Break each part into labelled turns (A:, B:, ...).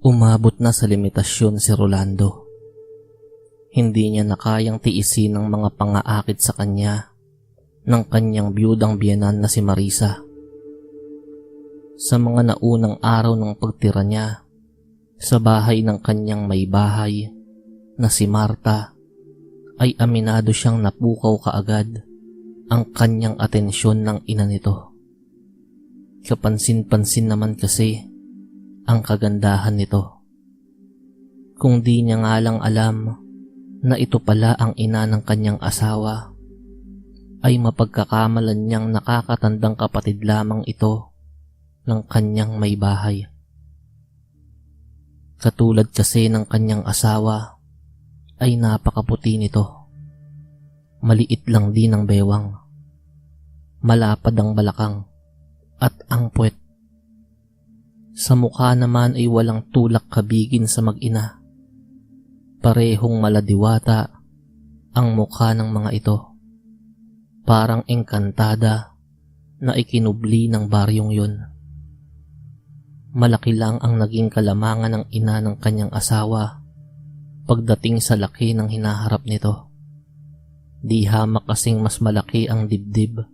A: Umabot na sa limitasyon si Rolando. Hindi niya na kayang tiisin ang mga pangaakit sa kanya ng kanyang biyudang biyanan na si Marisa. Sa mga naunang araw ng pagtira niya sa bahay ng kanyang may bahay na si Marta ay aminado siyang napukaw kaagad ang kanyang atensyon ng ina nito. Kapansin-pansin naman kasi ang kagandahan nito. Kung di niya nga lang alam na ito pala ang ina ng kanyang asawa, ay mapagkakamalan niyang nakakatandang kapatid lamang ito ng kanyang may bahay. Katulad kasi ng kanyang asawa, ay napakaputi nito. Maliit lang din ang bewang. Malapad ang balakang at ang puwet. Sa mukha naman ay walang tulak kabigin sa mag-ina. Parehong maladiwata ang mukha ng mga ito. Parang engkantada na ikinubli ng baryong yun. Malaki lang ang naging kalamangan ng ina ng kanyang asawa pagdating sa laki ng hinaharap nito. Di hamak kasing mas malaki ang dibdib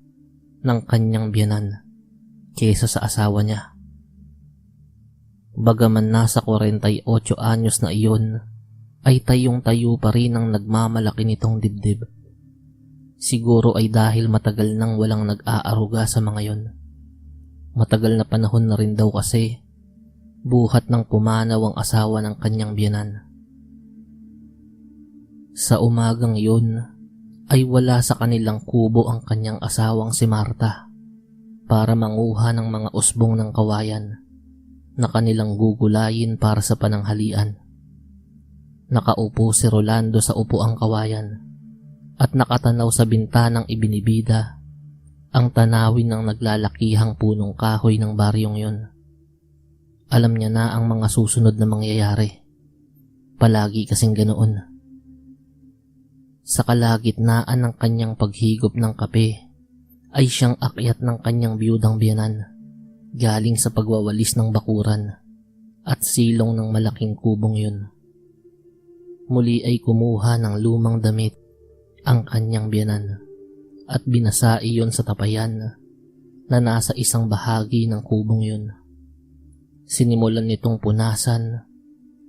A: ng kanyang biyanan kesa sa asawa niya. Bagaman nasa 48 anyos na iyon, ay tayong tayo pa rin ang nagmamalaki nitong dibdib. Siguro ay dahil matagal nang walang nag-aaruga sa mga yon. Matagal na panahon na rin daw kasi buhat ng pumanaw ang asawa ng kanyang biyanan. Sa umagang yun ay wala sa kanilang kubo ang kanyang asawang si Marta para manguha ng mga usbong ng kawayan na kanilang gugulayin para sa pananghalian. Nakaupo si Rolando sa upuang kawayan at nakatanaw sa bintanang ibinibida ang tanawin ng naglalakihang punong kahoy ng baryong yun. Alam niya na ang mga susunod na mangyayari. Palagi kasing ganoon. Sa kalagitnaan ng kanyang paghigop ng kape, ay siyang akyat ng kanyang biyudang biyanan galing sa pagwawalis ng bakuran at silong ng malaking kubong yun. Muli ay kumuha ng lumang damit ang kanyang biyanan at binasa iyon sa tapayan na nasa isang bahagi ng kubong yun. Sinimulan nitong punasan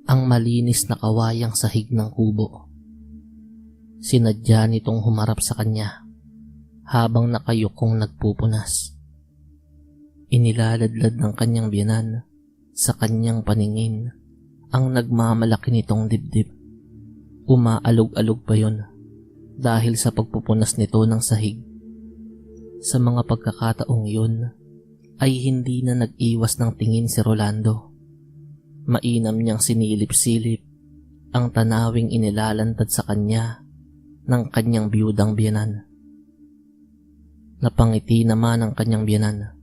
A: ang malinis na kawayang sahig ng kubo. Sinadya nitong humarap sa kanya habang nakayukong nagpupunas. Inilaladlad ng kanyang biyanan sa kanyang paningin ang nagmamalaki nitong dibdib. Umaalog-alog pa yon dahil sa pagpupunas nito ng sahig. Sa mga pagkakataong yun ay hindi na nag-iwas ng tingin si Rolando. Mainam niyang sinilip-silip ang tanawing inilalantad sa kanya ng kanyang biyudang biyanan. Napangiti naman ang kanyang biyanan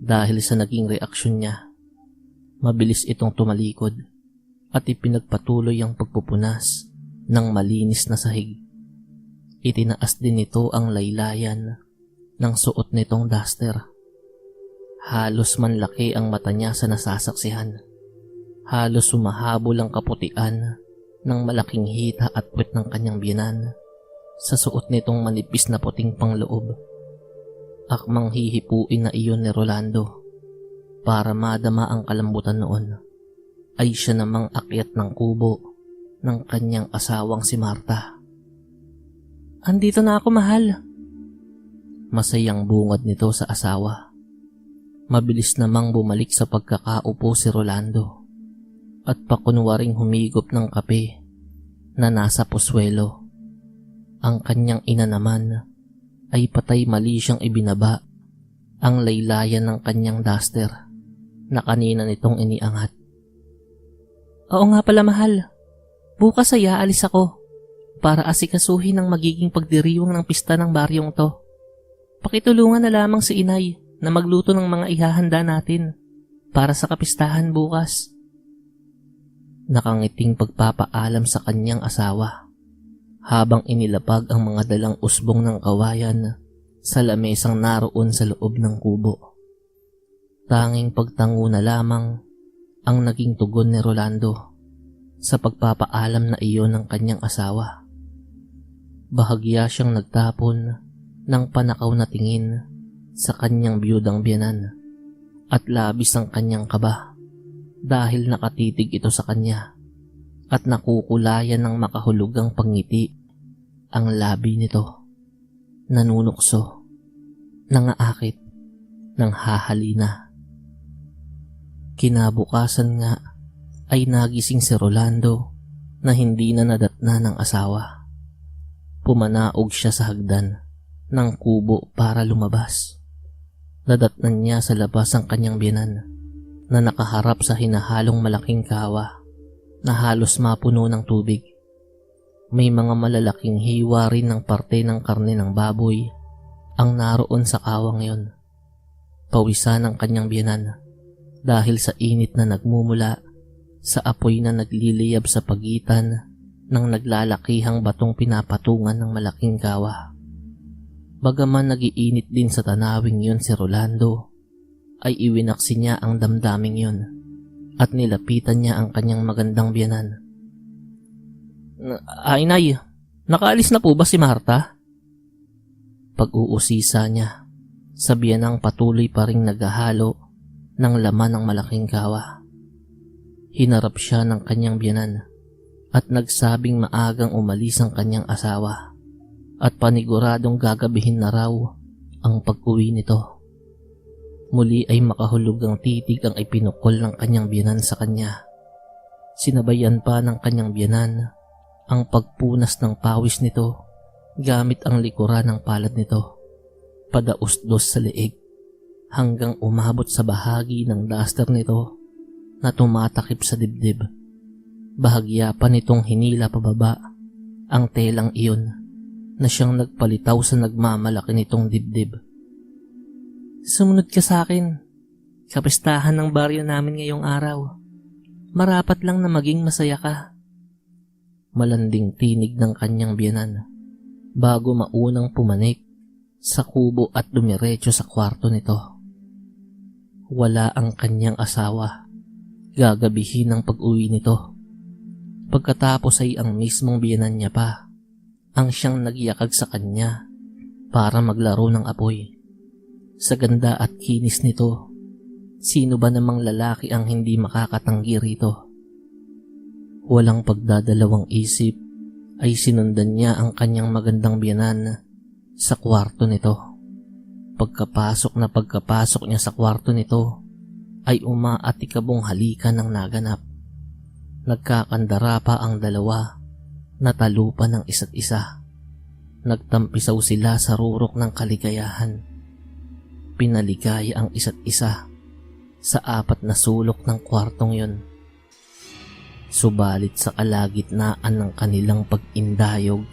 A: dahil sa naging reaksyon niya, mabilis itong tumalikod at ipinagpatuloy ang pagpupunas ng malinis na sahig. Itinaas din nito ang laylayan ng suot nitong duster. Halos manlaki ang mata niya sa nasasaksihan. Halos sumahabol ang kaputian ng malaking hita at puwet ng kanyang biyanan sa suot nitong manipis na puting pangloob akmang hihipuin na iyon ni Rolando para madama ang kalambutan noon ay siya namang akyat ng kubo ng kanyang asawang si Marta. Andito na ako mahal. Masayang bungad nito sa asawa. Mabilis namang bumalik sa pagkakaupo si Rolando at pakunwaring humigop ng kape na nasa puswelo. Ang kanyang ina naman ay patay mali siyang ibinaba ang laylayan ng kanyang duster na kanina nitong iniangat. Oo nga pala mahal, bukas ay aalis ako para asikasuhin ang magiging pagdiriwang ng pista ng baryong to. Pakitulungan na lamang si inay na magluto ng mga ihahanda natin para sa kapistahan bukas. Nakangiting pagpapaalam sa kanyang asawa habang inilapag ang mga dalang usbong ng kawayan sa lamesang naroon sa loob ng kubo. Tanging pagtango na lamang ang naging tugon ni Rolando sa pagpapaalam na iyon ng kanyang asawa. Bahagya siyang nagtapon ng panakaw na tingin sa kanyang biyudang biyanan at labis ang kanyang kaba dahil nakatitig ito sa kanya at nakukulayan ng makahulugang pangiti ang labi nito. Nanunukso, nangaakit, nang hahalina. Kinabukasan nga ay nagising si Rolando na hindi na nadatna ng asawa. Pumanaog siya sa hagdan ng kubo para lumabas. Nadatnan niya sa labas ang kanyang biyanan na nakaharap sa hinahalong malaking kawa na halos mapuno ng tubig. May mga malalaking hiwa rin ng parte ng karne ng baboy ang naroon sa kawang yon. Pawisan ang kanyang biyanan dahil sa init na nagmumula sa apoy na nagliliyab sa pagitan ng naglalakihang batong pinapatungan ng malaking kawa. Bagaman nagiinit din sa tanawing yon si Rolando, ay iwinaksi niya ang damdaming yon at nilapitan niya ang kanyang magandang biyanan. Ay nay, nakaalis na po ba si Marta? Pag-uusisa niya, sabihan ng patuloy pa rin naghahalo ng laman ng malaking kawa. Hinarap siya ng kanyang biyanan at nagsabing maagang umalis ang kanyang asawa at paniguradong gagabihin na raw ang pag-uwi nito. Muli ay makahulugang titig ang ipinukol ng kanyang biyanan sa kanya. Sinabayan pa ng kanyang biyanan ang pagpunas ng pawis nito gamit ang likuran ng palad nito. Padausdos sa leeg hanggang umabot sa bahagi ng duster nito na tumatakip sa dibdib. Bahagya pa nitong hinila pababa ang telang iyon na siyang nagpalitaw sa nagmamalaki nitong dibdib. Sumunod ka sa akin. Kapistahan ng baryo namin ngayong araw. Marapat lang na maging masaya ka. Malanding tinig ng kanyang biyanan bago maunang pumanik sa kubo at dumiretso sa kwarto nito. Wala ang kanyang asawa. Gagabihin ang pag-uwi nito. Pagkatapos ay ang mismong biyanan niya pa ang siyang nagyakag sa kanya para maglaro ng apoy. Sa ganda at kinis nito, sino ba namang lalaki ang hindi makakatanggi rito? Walang pagdadalawang isip ay sinundan niya ang kanyang magandang biyanan sa kwarto nito. Pagkapasok na pagkapasok niya sa kwarto nito, ay umaatikabong halikan ng naganap. Nagkakandara pa ang dalawa, natalupan ng isa't isa. Nagtampisaw sila sa rurok ng kaligayahan. Pinaligaya ang isa't isa sa apat na sulok ng kwartong yon. Subalit sa kalagitnaan ng kanilang pag-indayog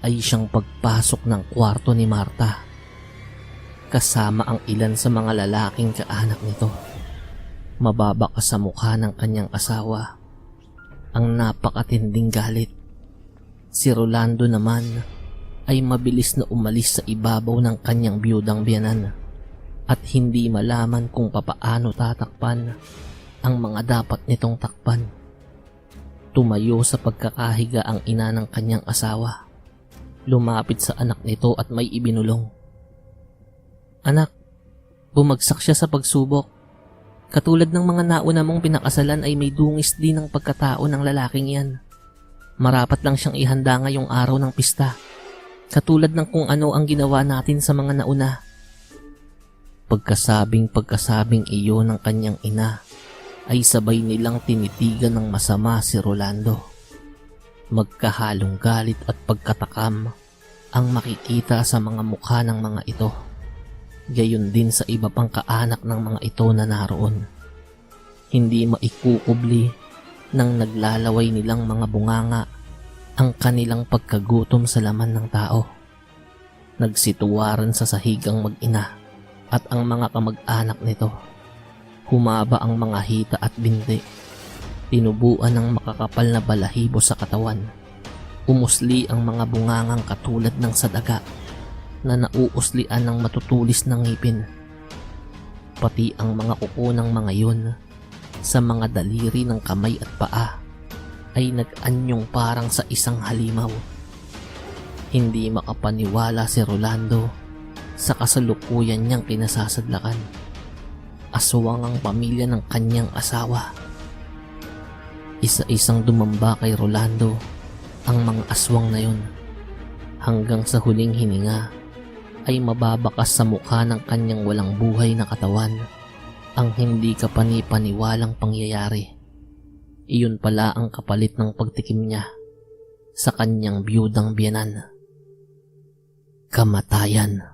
A: ay siyang pagpasok ng kwarto ni Marta kasama ang ilan sa mga lalaking kaanak nito. Mababa ka sa mukha ng kanyang asawa ang napakatinding galit. Si Rolando naman ay mabilis na umalis sa ibabaw ng kanyang biyudang biyanan at hindi malaman kung papaano tatakpan ang mga dapat nitong takpan. Tumayo sa pagkakahiga ang ina ng kanyang asawa. Lumapit sa anak nito at may ibinulong. Anak, bumagsak siya sa pagsubok. Katulad ng mga nauna mong pinakasalan ay may dungis din ng pagkatao ng lalaking yan. Marapat lang siyang ihanda ngayong araw ng pista. Katulad ng kung ano ang ginawa natin sa mga nauna. Pagkasabing pagkasabing iyo ng kanyang ina ay sabay nilang tinitigan ng masama si Rolando. Magkahalong galit at pagkatakam ang makikita sa mga mukha ng mga ito. Gayon din sa iba pang kaanak ng mga ito na naroon. Hindi maikukubli ng naglalaway nilang mga bunganga ang kanilang pagkagutom sa laman ng tao. Nagsituwaran sa sahigang mag-ina at ang mga kamag-anak nito. Humaba ang mga hita at binti. Tinubuan ng makakapal na balahibo sa katawan. Umusli ang mga bungangang katulad ng sadaga na nauuslian ng matutulis ng ngipin. Pati ang mga kuko ng mga yun sa mga daliri ng kamay at paa ay nag-anyong parang sa isang halimaw. Hindi makapaniwala si Rolando sa kasalukuyan niyang kinasasadlakan. Aswang ang pamilya ng kanyang asawa. Isa-isang dumamba kay Rolando ang mga aswang na yun hanggang sa huling hininga ay mababakas sa mukha ng kanyang walang buhay na katawan ang hindi kapani-paniwalang pangyayari. Iyon pala ang kapalit ng pagtikim niya sa kanyang biyudang biyanan. Kamatayan.